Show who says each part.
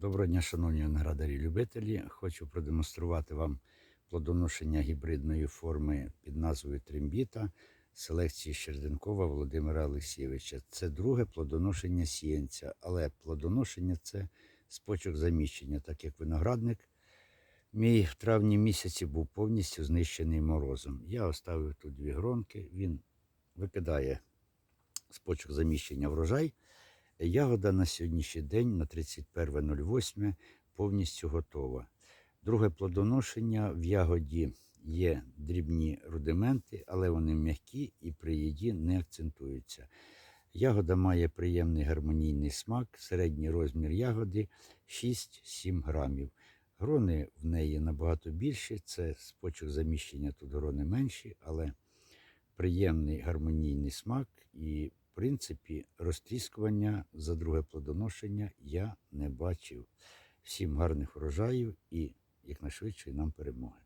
Speaker 1: Доброго дня, шановні виноградарі любителі. Хочу продемонструвати вам плодоношення гібридної форми під назвою Трембіта селекції Щерденкова Володимира Олексійовича. Це друге плодоношення сіянця, але плодоношення це спочок заміщення, так як виноградник мій в травні місяці був повністю знищений морозом. Я оставив тут дві гронки, він викидає спочок заміщення врожай. Ягода на сьогоднішній день, на 31.08, повністю готова. Друге плодоношення в ягоді є дрібні рудименти, але вони м'які і при їді не акцентуються. Ягода має приємний гармонійний смак, середній розмір ягоди 6-7 грамів. Грони в неї набагато більші, це спочок заміщення тут грони менші, але приємний гармонійний смак і, принципі, розтріскування за друге плодоношення я не бачив. Всім гарних врожаїв і якнайшвидше нам перемоги.